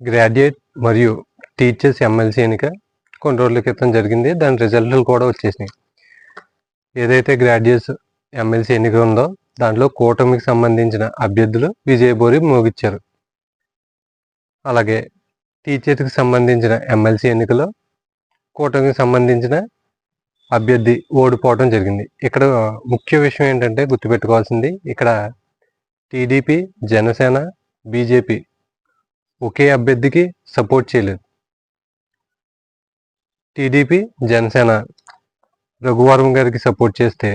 Graduate మరియు teachers MLC ఎన్నిక కొన్ని రోజుల క్రితం జరిగింది. దాని రిజల్ట్లు కూడా వచ్చేసినాయి. ఏదైతే గ్రాడ్యుయేట్స్ ఎమ్మెల్సీ ఎన్నిక ఉందో దాంట్లో కూటమికి సంబంధించిన అభ్యర్థులు విజయబోరి మోగిచ్చారు. అలాగే టీచర్స్కి సంబంధించిన ఎమ్మెల్సీ ఎన్నికలో కూటమికి సంబంధించిన అభ్యర్థి ఓడిపోవడం జరిగింది. ఇక్కడ ముఖ్య విషయం ఏంటంటే గుర్తుపెట్టుకోవాల్సింది ఇక్కడ టీడీపీ జనసేన బీజేపీ ఒకే అభ్యర్థికి సపోర్ట్ చేయలేదు. టీడీపీ జనసేన రఘువరం గారికి సపోర్ట్ చేస్తే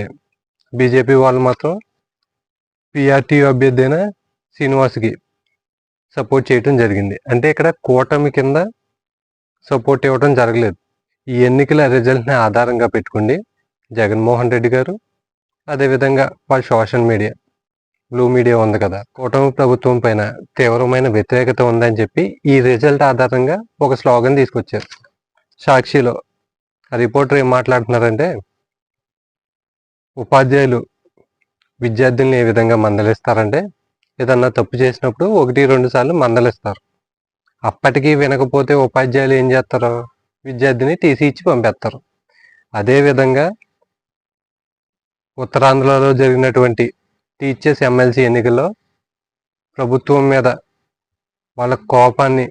బీజేపీ వాళ్ళు మాత్రం పిఆర్టీ అభ్యర్థి అయిన శ్రీనివాస్కి సపోర్ట్ చేయటం జరిగింది. అంటే ఇక్కడ కూటమి కింద సపోర్ట్ ఇవ్వడం జరగలేదు. ఈ ఎన్నికల రిజల్ట్ని ఆధారంగా పెట్టుకోండి. జగన్మోహన్ రెడ్డి గారు అదేవిధంగా వాళ్ళ సోషల్ మీడియా. బ్లూ మీడియా ఉంది కదా. కూటమి ప్రభుత్వం పైన తీవ్రమైన వ్యతిరేకత ఉందని చెప్పి ఈ రిజల్ట్ ఆధారంగా ఒక స్లోగన్ తీసుకొచ్చారు. సాక్షిలో ఆ రిపోర్టర్ ఏం మాట్లాడుతున్నారంటే ఉపాధ్యాయులు విద్యార్థుల్ని ఏ విధంగా మందలిస్తారంటే ఏదన్నా తప్పు చేసినప్పుడు ఒకటి రెండు సార్లు మందలిస్తారు. అప్పటికీ వినకపోతే ఉపాధ్యాయులు ఏం చేస్తారు? విద్యార్థిని టీసీ ఇచ్చి పంపేస్తారు. అదేవిధంగా ఉత్తరాంధ్రలో జరిగినటువంటి టీచర్స్ ఎమ్మెల్సీ ఎన్నికల్లో ప్రభుత్వం మీద వాళ్ళ కోపాన్ని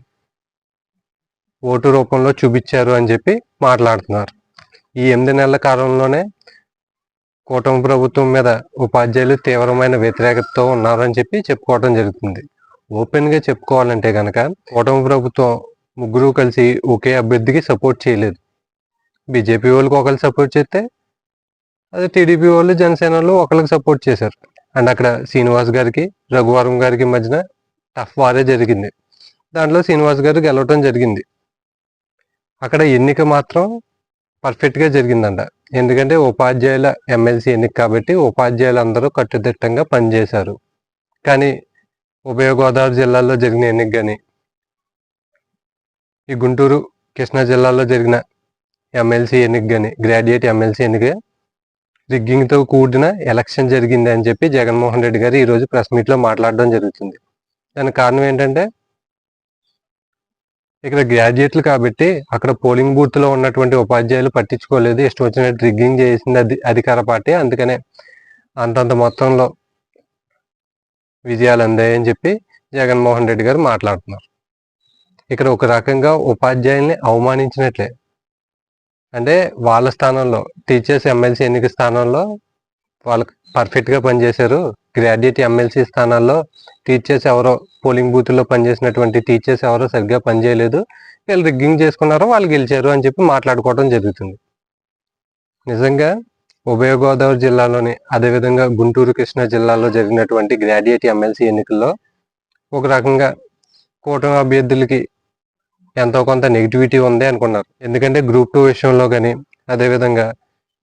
ఓటు రూపంలో చూపించారు అని చెప్పి మాట్లాడుతున్నారు. ఈ ఎనిమిది నెలల కాలంలోనే కూటమి ప్రభుత్వం మీద ఉపాధ్యాయులు తీవ్రమైన వ్యతిరేకతతో ఉన్నారని చెప్పి చెప్పుకోవడం జరుగుతుంది. ఓపెన్గా చెప్పుకోవాలంటే కనుక కూటమి ప్రభుత్వం ముగ్గురు కలిసి ఒకే అభ్యర్థికి సపోర్ట్ చేయలేదు. బీజేపీ వాళ్ళకి ఒకరు సపోర్ట్ చేస్తే అదే టీడీపీ వాళ్ళు జనసేన వాళ్ళు ఒకరికి సపోర్ట్ చేశారు. అండ్ అక్కడ శ్రీనివాస్ గారికి రఘువరం గారికి మధ్యన టఫ్ వారే జరిగింది. దాంట్లో శ్రీనివాస్ గారు గెలవటం జరిగింది. అక్కడ ఎన్నిక మాత్రం పర్ఫెక్ట్గా జరిగిందంట. ఎందుకంటే ఉపాధ్యాయుల ఎమ్మెల్సీ ఎన్నిక కాబట్టి ఉపాధ్యాయులు అందరూ కట్టుదిట్టంగా పనిచేశారు. కానీ ఉభయ గోదావరి జిల్లాలో జరిగిన ఎన్నిక కానీ ఈ గుంటూరు కృష్ణా జిల్లాలో జరిగిన ఎమ్మెల్సీ ఎన్నిక కానీ గ్రాడ్యుయేట్ ఎమ్మెల్సీ ఎన్నిక రిగ్గింగ్తో కూడిన ఎలక్షన్ జరిగింది అని చెప్పి జగన్మోహన్ రెడ్డి గారు ఈరోజు ప్రెస్ మీట్లో మాట్లాడడం జరుగుతుంది. దానికి కారణం ఏంటంటే ఇక్కడ గ్రాడ్యుయేట్లు కాబట్టి అక్కడ పోలింగ్ బూత్లో ఉన్నటువంటి ఉపాధ్యాయులు పట్టించుకోలేదు. ఇష్టం వచ్చినట్టు రిగ్గింగ్ చేసింది అది అధికార పార్టీ. అందుకనే అంతంత మొత్తంలో విజయాలు అందాయని చెప్పి జగన్మోహన్ రెడ్డి గారు మాట్లాడుతున్నారు. ఇక్కడ ఒక రకంగా ఉపాధ్యాయుల్ని అవమానించినట్లే. అంటే వాళ్ళ స్థానంలో టీచర్స్ ఎమ్మెల్సీ ఎన్నిక స్థానంలో వాళ్ళు పర్ఫెక్ట్గా పనిచేశారు. గ్రాడ్యుయేట్ ఎమ్మెల్సీ స్థానాల్లో టీచర్స్ ఎవరో పోలింగ్ బూత్లో పనిచేసినటువంటి టీచర్స్ ఎవరో సరిగ్గా పనిచేయలేదు. వీళ్ళు రిగ్గింగ్ చేసుకున్నారో వాళ్ళు గెలిచారు అని చెప్పి మాట్లాడుకోవడం జరుగుతుంది. నిజంగా ఉభయ గోదావరి జిల్లాలోని అదేవిధంగా గుంటూరు కృష్ణా జిల్లాలో జరిగినటువంటి గ్రాడ్యుయేట్ ఎమ్మెల్సీ ఎన్నికల్లో ఒక రకంగా కూటమి అభ్యర్థులకి ఎంతో కొంత నెగిటివిటీ ఉంది అనుకున్నారు. ఎందుకంటే గ్రూప్ టూ విషయంలో కానీ అదేవిధంగా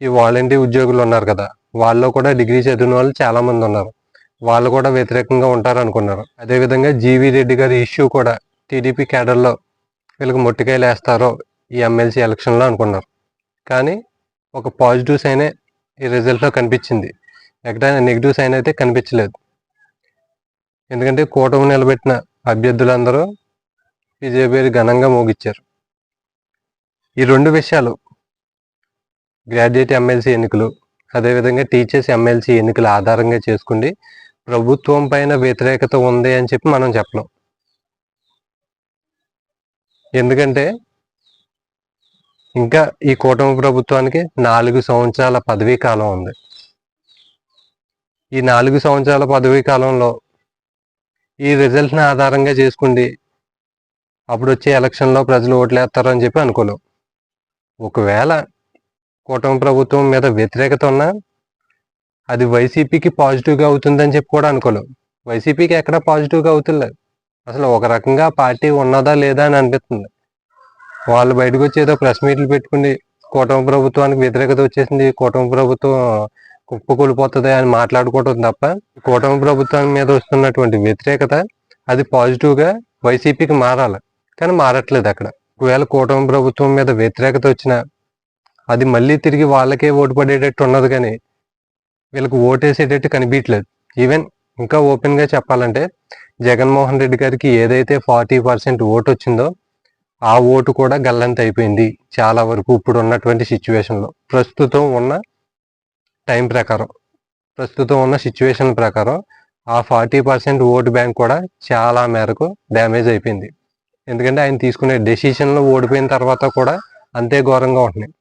ఈ వాలంటీర్ ఉద్యోగులు ఉన్నారు కదా వాళ్ళు కూడా డిగ్రీ చదివిన వాళ్ళు చాలామంది ఉన్నారు. వాళ్ళు కూడా వ్యతిరేకంగా ఉంటారు అనుకున్నారు. అదేవిధంగా జీవి రెడ్డి గారి ఇష్యూ కూడా టీడీపీ క్యాడర్లో వీళ్ళకి మొట్టికాయలు వేస్తారో ఈ ఎమ్మెల్సీ ఎలక్షన్లో అనుకున్నారు. కానీ ఒక పాజిటివ్ సైనే ఈ రిజల్ట్లో కనిపించింది. ఎక్కడైనా నెగిటివ్ సైన్ అయితే కనిపించలేదు. ఎందుకంటే కూటమి నిలబెట్టిన అభ్యర్థులందరూ బీజేపీ ఘనంగా మోగిచ్చారు. ఈ రెండు విషయాలు గ్రాడ్యుయేట్ ఎమ్మెల్సీ ఎన్నికలు అదేవిధంగా టీచర్స్ ఎమ్మెల్సీ ఎన్నికలు ఆధారంగా చేసుకుండి ప్రభుత్వం పైన వ్యతిరేకత ఉంది అని చెప్పి మనం చెప్పలేం. ఎందుకంటే ఇంకా ఈ కూటమి ప్రభుత్వానికి నాలుగు సంవత్సరాల పదవీ కాలం ఉంది. ఈ నాలుగు సంవత్సరాల పదవీ కాలంలో ఈ రిజల్ట్ని ఆధారంగా చేసుకుండి అప్పుడు వచ్చే ఎలక్షన్లో ప్రజలు ఓట్లేస్తారు అని చెప్పి అనుకోలేవు ఒకవేళ కూటమి ప్రభుత్వం మీద వ్యతిరేకత ఉన్నా అది వైసీపీకి పాజిటివ్గా అవుతుందని చెప్పి కూడా అనుకోలేవు వైసీపీకి ఎక్కడ పాజిటివ్గా అవుతుంది అసలు ఒక రకంగా పార్టీ ఉన్నదా లేదా అని అనిపిస్తుంది వాళ్ళు బయటకు వచ్చి ఏదో ప్రెస్ మీట్లు పెట్టుకుని కూటమి ప్రభుత్వానికి వ్యతిరేకత వచ్చేసింది కూటమి ప్రభుత్వం కుప్పకూలిపోతుంది అని మాట్లాడుకోవటం తప్ప కూటమి ప్రభుత్వం మీద వస్తున్నటువంటి వ్యతిరేకత అది పాజిటివ్గా వైసీపీకి మారాలి. కానీ మారట్లేదు అక్కడ. ఒకవేళ కూటమి ప్రభుత్వం మీద వ్యతిరేకత వచ్చినా అది మళ్ళీ తిరిగి వాళ్ళకే ఓటు పడేటట్టు ఉన్నది కానీ వీళ్ళకి ఓటేసేటట్టు కనిపించలేదు ఈవెన్ ఇంకా ఓపెన్గా చెప్పాలంటే జగన్మోహన్ రెడ్డి గారికి ఏదైతే ఫార్టీ పర్సెంట్ ఓటు వచ్చిందో ఆ ఓటు కూడా గల్లంత అయిపోయింది చాలా వరకు ఇప్పుడు ఉన్నటువంటి సిచ్యువేషన్లో. ప్రస్తుతం ఉన్న టైం ప్రకారం ప్రస్తుతం ఉన్న సిచ్యువేషన్ ప్రకారం ఆ ఫార్టీ పర్సెంట్ ఓటు బ్యాంక్ కూడా చాలా మేరకు డ్యామేజ్ అయిపోయింది. ఎందుకంటే ఆయన తీసుకునే డెసిషన్లు ఓడిపోయిన తర్వాత కూడా అంతే ఘోరంగా ఉంటున్నాయి.